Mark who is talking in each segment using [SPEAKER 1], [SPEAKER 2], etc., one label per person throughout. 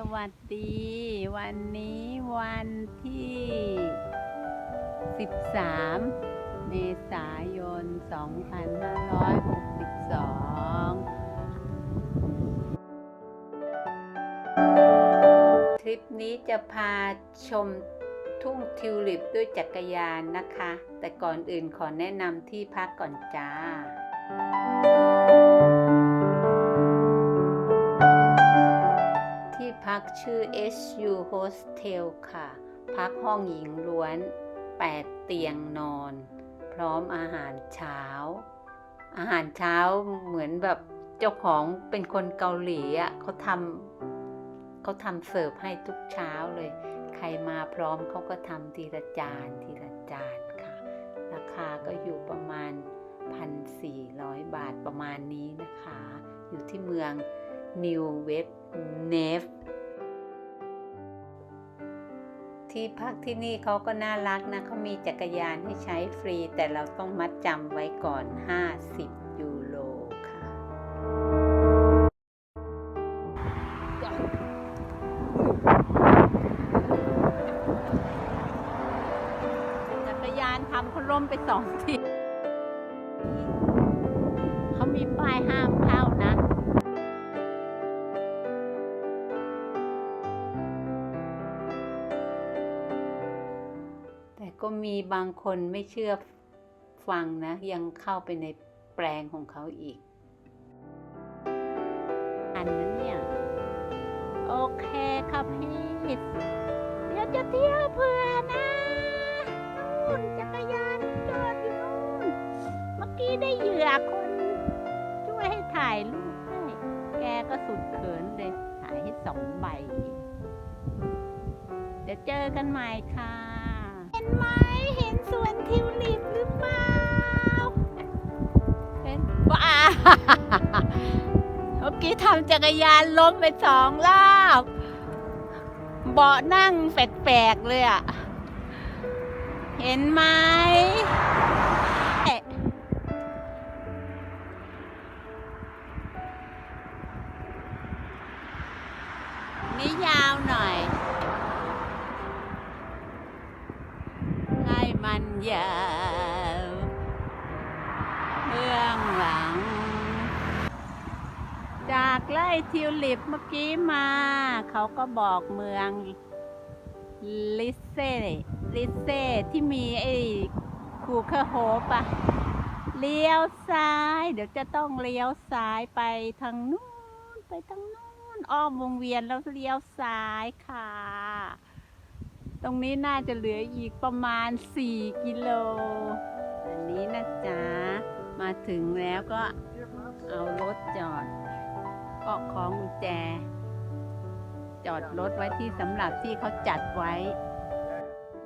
[SPEAKER 1] สวัสดี วันนี้วันที่ 13 เมษายน 2562ทริปนี้จะพาชมทุ่งทิวลิปด้วยจักรยานนะคะ แต่ก่อนอื่นขอแนะนำที่พักก่อนจ้า พักชื่อ SU Hostel ค่ะ พักห้องหญิงล้วน 8 เตียงนอน พร้อมอาหารเช้า อาหารเช้าเหมือนแบบเจ้าของเป็นคนเกาหลีอะเขาทำเขาทำเสิร์ฟให้ทุกเช้าเลย ใครมาพร้อมเขาก็ทำทีละจานทีละจานค่ะ ราคาก็อยู่ประมาณ 1,400 บาทประมาณนี้นะคะ อยู่ที่เมือง New Web n e v ที่พักที่นี่เขาก็น่ารักนะเขามีจักรยานให้ใช้ฟรี แต่เราต้องมัดจำไว้ก่อน 50 ยูโรค่ะ จักรยานทำเขาล้มไปสองทีเขามีป้ายห้ามเข้านะ มีบางคนไม่เชื่อฟังนะ ยังเข้าไปในแปลงของเขาอีก อันนั้นเนี่ย โอเคค่ะพี่เดี๋ยวจะเที่ยวเพื่อนะนู่นจักรยานจอดอยู่นู่น เมื่อกี้ได้เหยื่อคน ช่วยให้ถ่ายรูปให้ แกก็สุดเขินเลยถ่ายให้สองใบ เดี๋ยวเจอกันใหม่ค่ะเห็นไหม กี้ทำจักรยานล้มไปสองรอบเบาะนั่งแปลกๆเลยอะเห็นไหม ก็บอกเมืองลิเซ่ลิเซ่ที่มีไอ้คูเคอร์โฮปอะเลี้ยวซ้าย เดี๋ยวจะต้องเลี้ยวซ้ายไปทางนู้นไปทางนู้นอ้อมวงเวียนแล้วเลี้ยวซ้ายค่ะ ตรงนี้น่าจะเหลืออีกประมาณ 4 กิโล อันนี้นะจ๊ะ มาถึงแล้วก็เอารถจอดก็ของกุญแจ จอดรถไว้ที่สำหรับที่เขาจัดไว้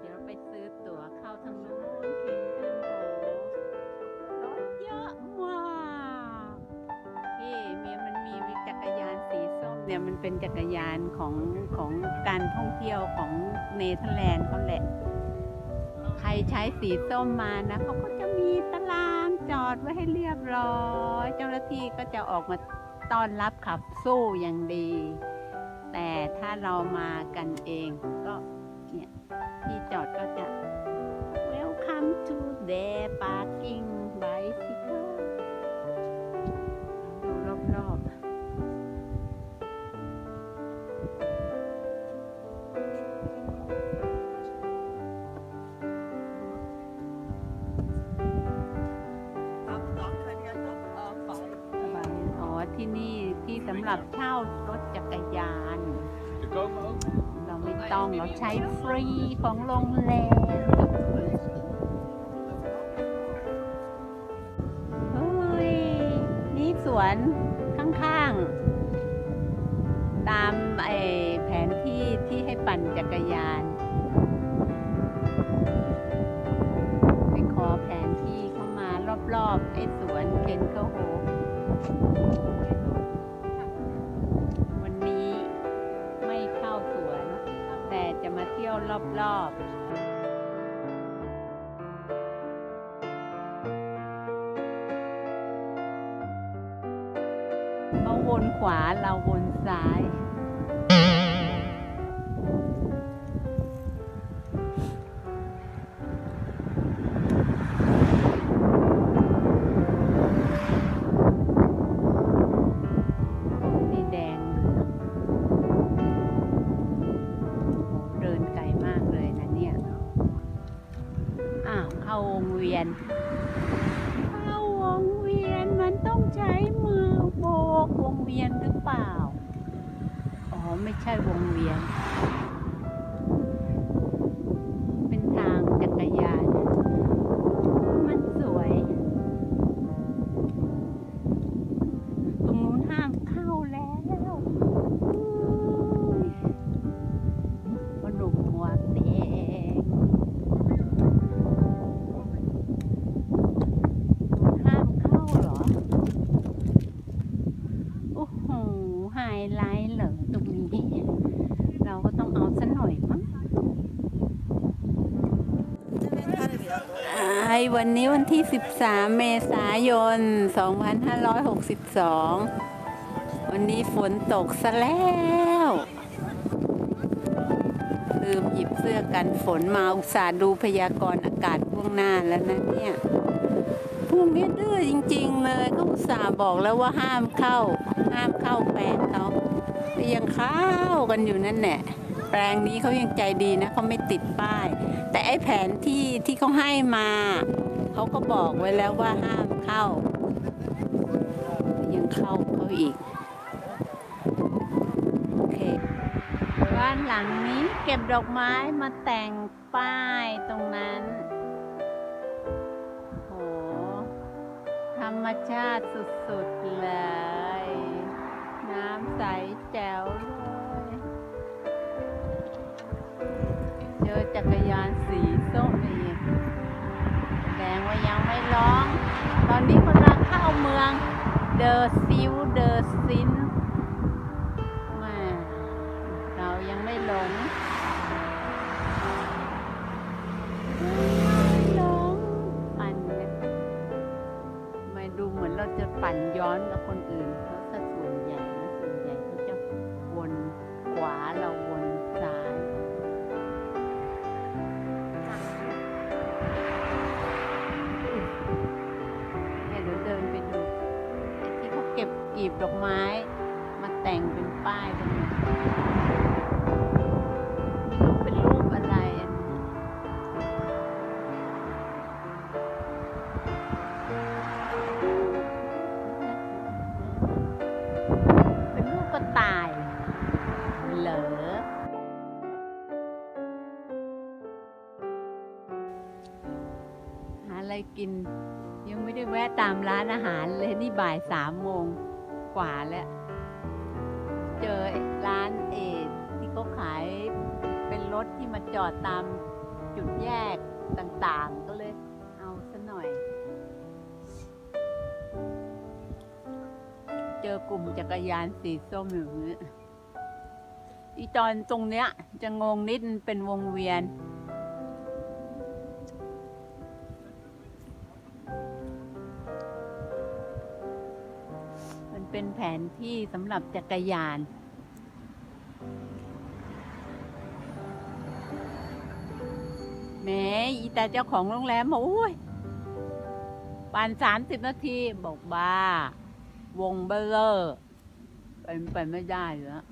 [SPEAKER 1] เดี๋ยวไปซื้อตั๋วเข้าทางนู้นเคนกันโหรถเยอะมากพี่เมียมันมีจักรยานสีส้มเนี่ยมันเป็นจักรยานของของการท่องเที่ยวของเนเธอร์แลนด์เขาแหละ ใครใช้สีส้มมานะเขาก็จะมีตารางจอดไว้ให้เรียบร้อย เจ้าหน้าที่ก็จะออกมาต้อนรับขับสู้อย่างดี แต่ถ้าเรามากันเองก็เนี่ยที่จอดก็จะ Welcome to the parking ำหรับเช่ารถจักรยาน เราไม่ต้องเราใช้ฟรีของโรงแรมเฮ้ย นี่สวนข้างๆ ตามไอแผนที่ที่ให้ปั่นจักรยาน วนขวาเราวนซ้าย วันนี้วันที่ 13 เมษายน 2562 วันนี้ฝนตกซะแล้วลืมหยิบเสื้อกันฝนมาอุตส่าห์ดูพยากรณ์อากาศล่วงหน้าแล้วนะเนี่ยพวกนี้ดื้อจริง ๆ เลยเขาอุตส่าห์บอกแล้วว่าห้ามเข้า ห้ามเข้าแปลงเขาแต่ยังเข้ากันอยู่นั่นแหละแปลงนี้เขายังใจดีนะเขาไม่ติดป้าย แต่ไอ้แผนที่ที่เขาให้มาเขาก็บอกไว้แล้วว่าห้ามเข้า ยังเข้าเขาอีก โอเค บ้านหลังนี้เก็บดอกไม้มาแต่งป้ายตรงนั้นโหธรรมชาติสุดๆเลย น้ำใสแจ๋วเลย จักรยานสีส้มอีกแดงว่ายังไม่ร้อง ตอนนี้กำลังเข้าเมืองเดอะซิวเดอะซินมาเรายังไม่หลงปั่นไม่ดูเหมือนเราจะปั่นย้อนกับคนอื่นเขา ก็บกลีบดอกไม้ มาแต่งเป็นป้ายตรงนี้ไม่รู้เป็นรูปอะไรเป็นรูปกระต่ายเหรอหาอะไรกินยังไม่ได้แวะตามร้านอาหารเลยนี่บ่ายสามโมง ว่าแล้ว เจอร้านเอที่เขาขายเป็นรถที่มาจอดตามจุดแยกต่างๆ ก็เลยเอาซะหน่อย เจอกลุ่มจักรยานสีส้มอย่างนี้อีตอนตรงเนี้ย จะงงนิดเป็นวงเวียน ผนที่สำหรับจักรยาน แม้อีแต่เจ้าของโรงแรมบอกอุ้ยปันสามสิบนาที บอกบ้า วงเบลเลอร์เป็นไปไม่ได้แล้ว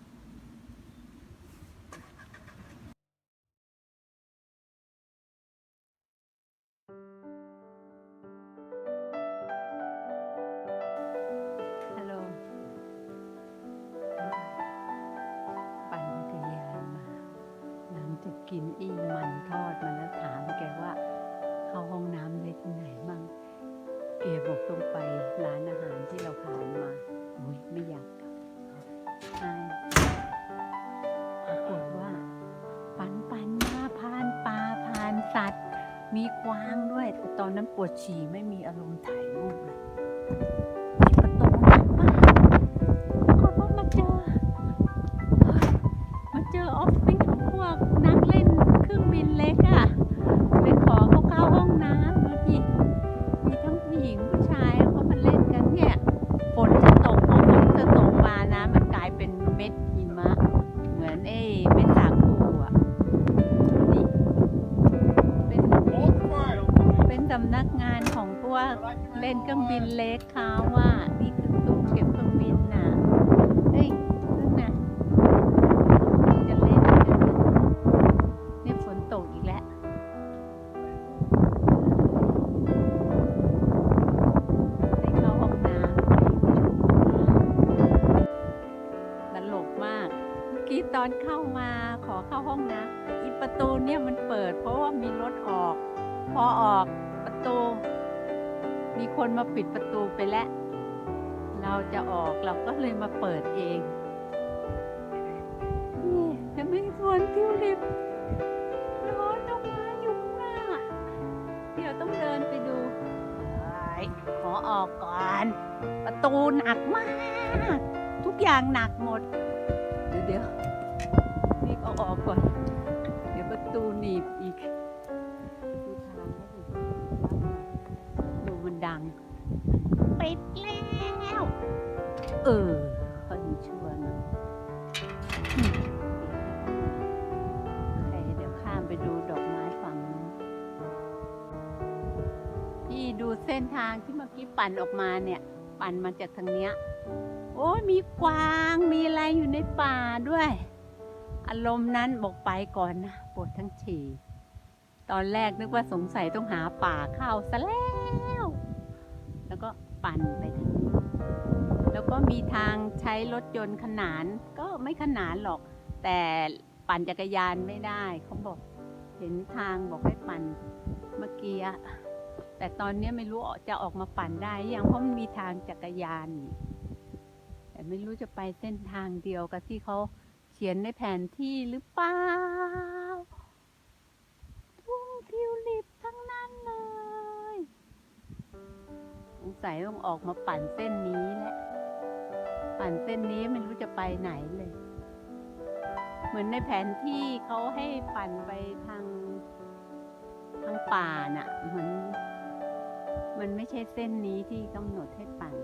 [SPEAKER 1] อนเข้ามาขอเข้าห้องนะอีประตูเนี่ยมันเปิด เพราะว่ามีรถออก พอออกประตู มีคนมาปิดประตูไปแล้ว เราจะออกเราก็เลยมาเปิดเองนี่จะไม่สวนทิวลิปร้อนดอกไม้อยู่ข้างหน้า เดี๋ยวต้องเดินไปดูขอออกก่อน ประตูหนักมาก ทุกอย่างหนักหมด เดี๋ยวเดี๋ยว อีกดูทางแล้วสิดูมันดังปิดแล้ว เออค่อยชวนะโอเคเดี๋ยวข้ามไปดูดอกไม้ฝั่งนู้นพี่ดูเส้นทางที่เมื่อกี้ปั่นออกมาเนี่ย ปั่นมาจากทางเนี้ย โอ้ยมีกวางมีอะไรอยู่ในป่าด้วย อารมณ์นั้นบอกไปก่อนนะ ปวดทั้งฉี่ ตอนแรกนึกว่าสงสัยต้องหาป่าเข้าซะแล้ว แล้วก็ปั่นไปทางแล้วก็มีทางใช้รถยนต์ขนานก็ไม่ขนานหรอก แต่ปั่นจักรยานไม่ได้เขาบอกเห็นทางบอกให้ปั่นเมื่อกี้แต่ตอนนี้ไม่รู้จะออกมาปั่นได้ยังเพราะมันมีทางจักรยานนี่แต่ไม่รู้จะไปเส้นทางเดียวกับที่เขาเขียนในแผนที่หรือเปล่า สัยต้องออกมาปั่นเส้นนี้แหละ ปั่นเส้นนี้ไม่รู้จะไปไหนเลย เหมือนในแผนที่เขาให้ปั่นไปทางทางป่าน่ะ เหมือน มันไม่ใช่เส้นนี้ที่กำหนดให้ปั่น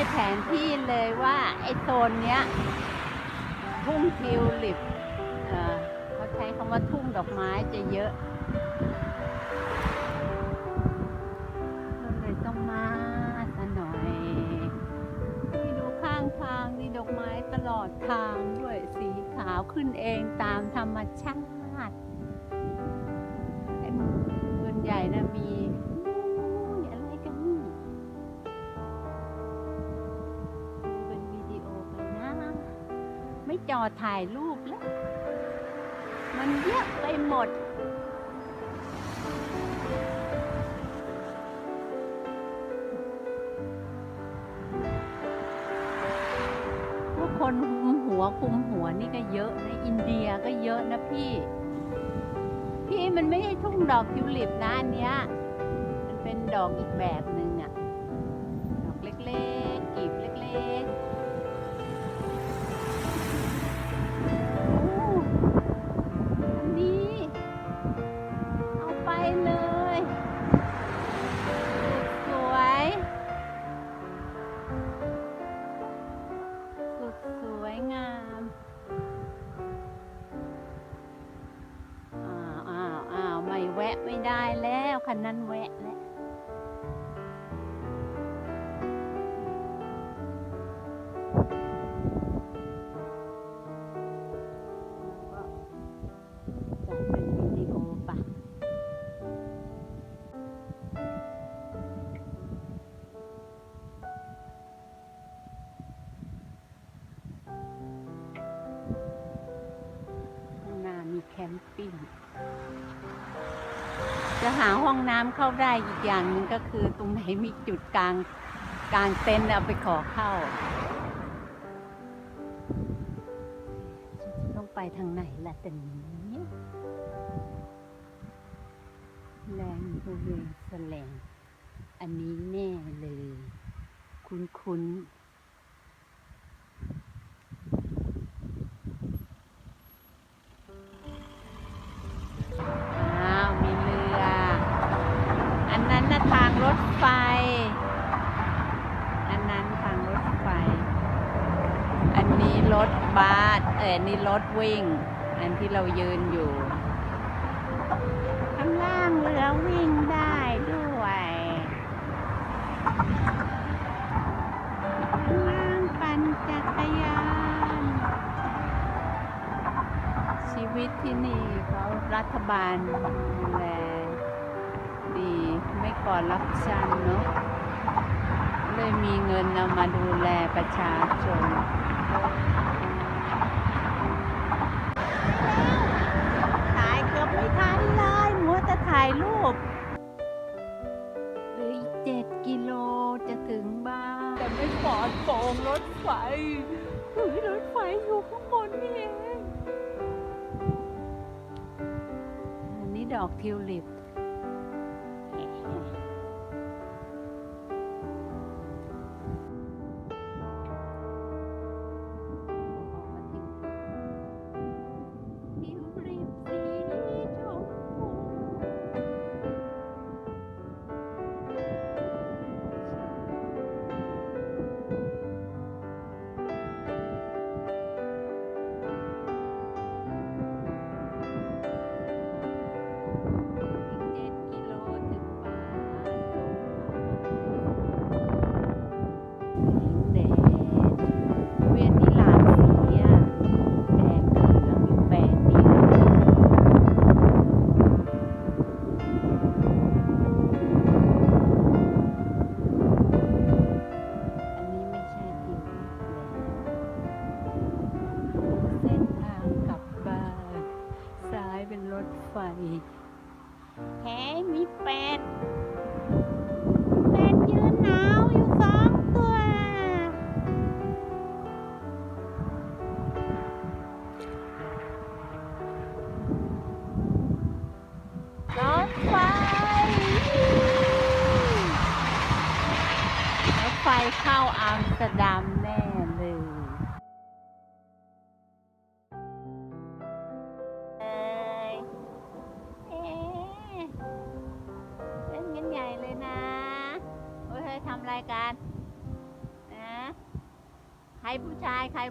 [SPEAKER 1] ในแผนที่เลยว่าไอ้โซนเนี้ย ทุ่งทิวลิปเขาใช้คำว่าทุ่งดอกไม้จะเยอะก็เลยต้องมาซะหน่อย ที่ดูข้างทางนี่ดอกไม้ตลอดทางด้วยสีขาวขึ้นเองตามธรรมชาติไอ้ส่วนใหญ่นะมี จอถ่ายรูปแล้ว มันเยอะไปหมด พวกคนคุมหัวคุมหัวนี่ก็เยอะนะอินเดียก็เยอะนะพี่ พี่มันไม่ใช่ทุ่งดอกทิวลิปนะอันเนี้ย มันเป็นดอกอีกแบบหนึ่งอะดอกเล็ก หาห้องน้ำเข้าได้อีกอย่างหนึ่งก็คือตรงไหนมีจุดกลางกลางเต็นท์เอาไปขอเข้า ต้องไปทางไหนล่ะแต่นี้แรงบริเวณแสลงอันนี้แน่เลย คุ้นคุ้นๆ ถไฟ อันนั้นทางรถไฟ อันนี้รถบัสเอ่อนี่รถวิ่ง อันที่เรายืนอยู่ ข้างล่างเรือวิ่งได้ด้วย ข้างล่างปั่นจักรยาน ชีวิตที่นี่เขารัฐบาล อนรับชันเนาะเลยมีเงินเอามาดูแลประชาชนถ่ายเกือบไม่ทันเลยมัวแต่ถ่ายรูปเหลืออีกเจ็ดกิโลจะถึงบ้าน แต่ไม่ปลอดโปร่งรถไฟเฮ้ยรถไฟอยู่ข้างบนนี่เอง อันนี้ดอกทิวลิป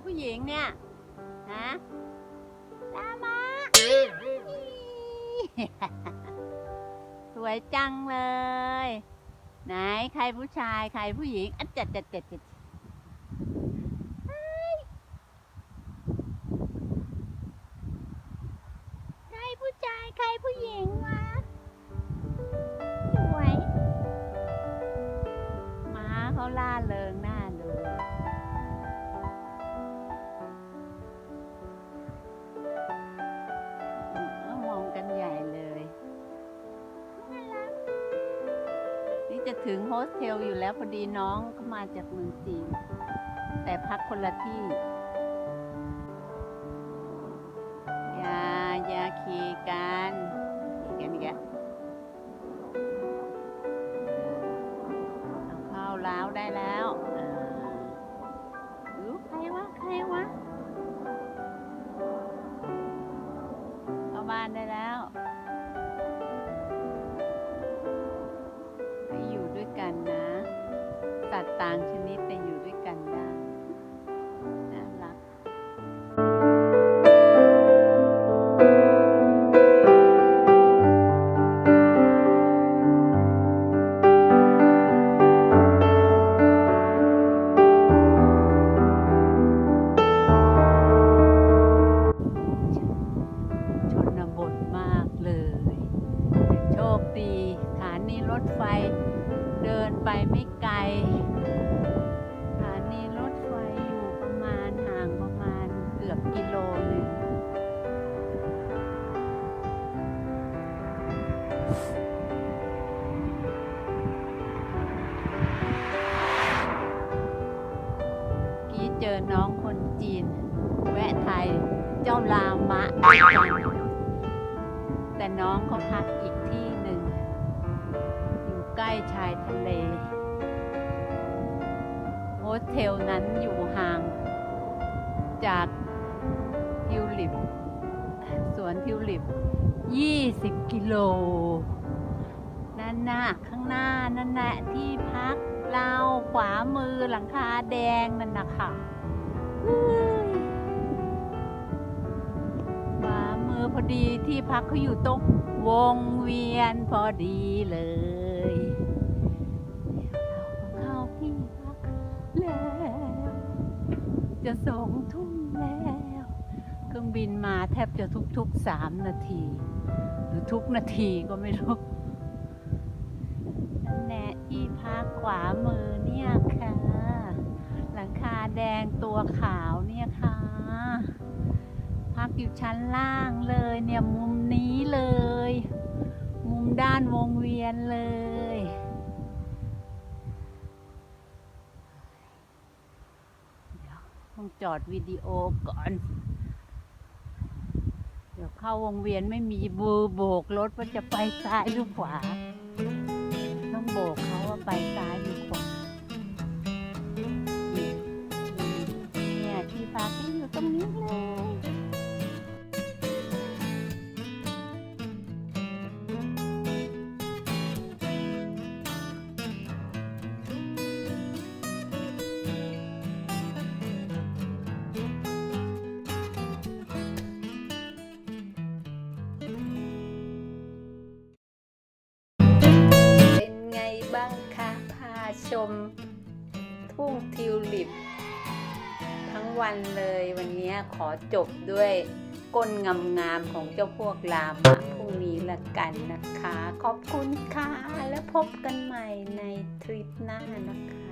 [SPEAKER 1] ผู้หญิงเนี่ยฮะลามมาสวยจังเลย ไหนใครผู้ชายใครผู้หญิงอัดจัดจัดจัดจัด เทลอยู่แล้วพอดีน้องก็มาจากเมืองจีน แต่พักคนละที่ ทะเล โฮสเทลนั้นอยู่ห่างจากทิวลิป สวนทิวลิป 20 กิโล นั่นน่ะข้างหน้านั่นแหละที่พักเราขวามือหลังคาแดงนั่นนะค่ะเฮ้ยขวามือพอดีที่พักเขาอยู่ตรงวงเวียนพอดีเลย จะสองทุ่มแล้ว เครื่องบินมาแทบจะทุกๆสามนาที หรือทุกนาทีก็ไม่รู้นั่นะที่พักขวามือเนี่ยค่ะ หลังคาแดงตัวขาวเนี่ยค่ะ พักอยู่ชั้นล่างเลยเนี่ยมุมนี้เลย มุมด้านวงเวียนเลย จอดวิดีโอก่อน เดี๋ยวเข้าวงเวียนไม่มีบูโบกรถว่าจะไปซ้ายหรือขวา ต้องโบกเขาว่าไปซ้ายหรือขวาเนี่ยที่พักที่อยู่ตรงนี้เลย วันเลยวันนี้ขอจบด้วยก้นงามๆของเจ้าพวกลามะพรุ่งนี้ละกันนะคะ ขอบคุณค่ะ แล้วพบกันใหม่ในทริปหน้านะคะ